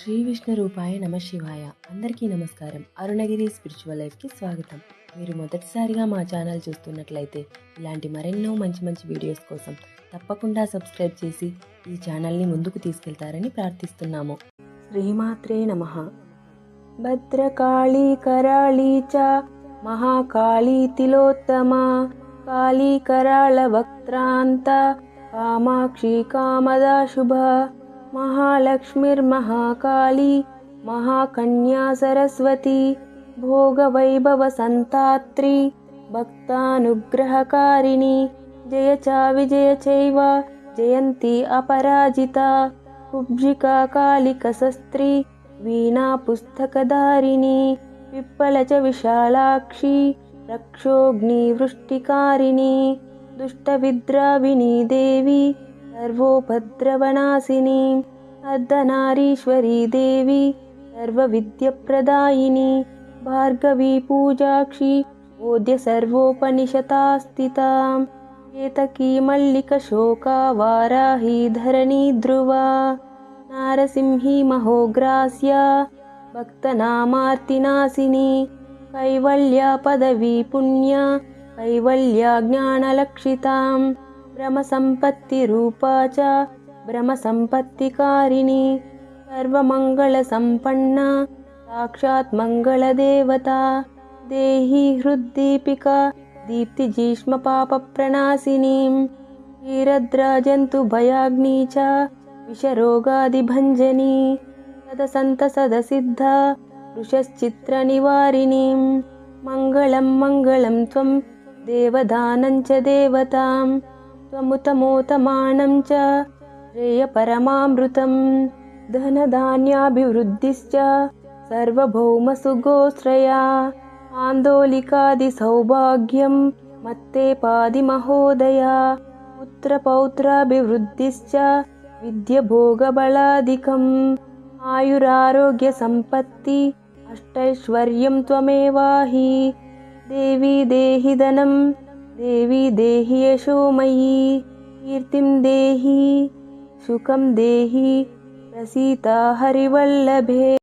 శ్రీ విష్ణు రూపాయ నమ శివాయ. అందరికీ నమస్కారం. అరుణగిరి స్పిరిచువల్ లైఫ్కి స్వాగతం. మీరు మొదటిసారిగా మా ఛానల్ చూస్తున్నట్లయితే ఇలాంటి మరెన్నో మంచి మంచి వీడియోస్ కోసం తప్పకుండా సబ్స్క్రైబ్ చేసి ఈ ఛానల్ని ముందుకు తీసుకెళ్తారని ప్రార్థిస్తున్నాము. శ్రీమాత్రే నమ. భద్రకాళీ కరాళీ చ మహాకాళీ తిలోత్తమా కాళీ కరాళ వక్త్రాంత కామాక్షి కామదా శుభ महालक्ष्मीर्महाकाली महाकन्या सरस्वती भोगवैभवसन्तात्री भक्तानुग्रहकारिणी जय च विजय चैव जयन्ती अपराजिता कुब्जिका कालिकशस्त्री वीणा पुस्तकधारिणी पिप्पल च विशालाक्षी रक्षोऽग्निवृष्टिकारिणी दुष्टविद्राविणी देवी सर्वोपद्रवनाशिनी अर्धनारीश्वरी देवी सर्वविद्यप्रदायिनी भार्गवी पूजाक्षी बोध्य सर्वोपनिषता स्थिताम् एतकी मल्लिकशोका वाराही धरणी ध्रुवा नारसिंही महोग्रास्या भक्तनामार्तिनाशिनी कैवल्या पदवी पुण्या कैवल्या ज्ञानलक्षिताम् ब्रह्मसम्पत्तिरूपा च ब्रह्मसम्पत्तिकारिणी सर्वमङ्गलसम्पन्ना साक्षात् मङ्गलदेवता देही हृद्दीपिका दीप्तिजीष्मपापप्रणाशिनीं क्षीरद्राजन्तुभयाग्नी च विषरोगादिभञ्जनी सदसन्तसदसिद्धा वृषश्चित्रनिवारिणीं मङ्गलं मङ्गलं त्वं देवदानं च देवतां त्वमुतमोतमानं च श्रेयपरमामृतं धनधान्याभिवृद्धिश्च सर्वभौमसुगोश्रया आन्दोलिकादिसौभाग्यं मत्ते पादिमहोदया पुत्रपौत्राभिवृद्धिश्च विद्यभोगबलादिकम् आयुरारोग्यसम्पत्ति अष्टैश्वर्यं त्वमेवाहि देवी देहि धनं देवी देहि यशोमयी कीर्तिं देहि सुखं देहि प्रसीता हरिवल्लभे।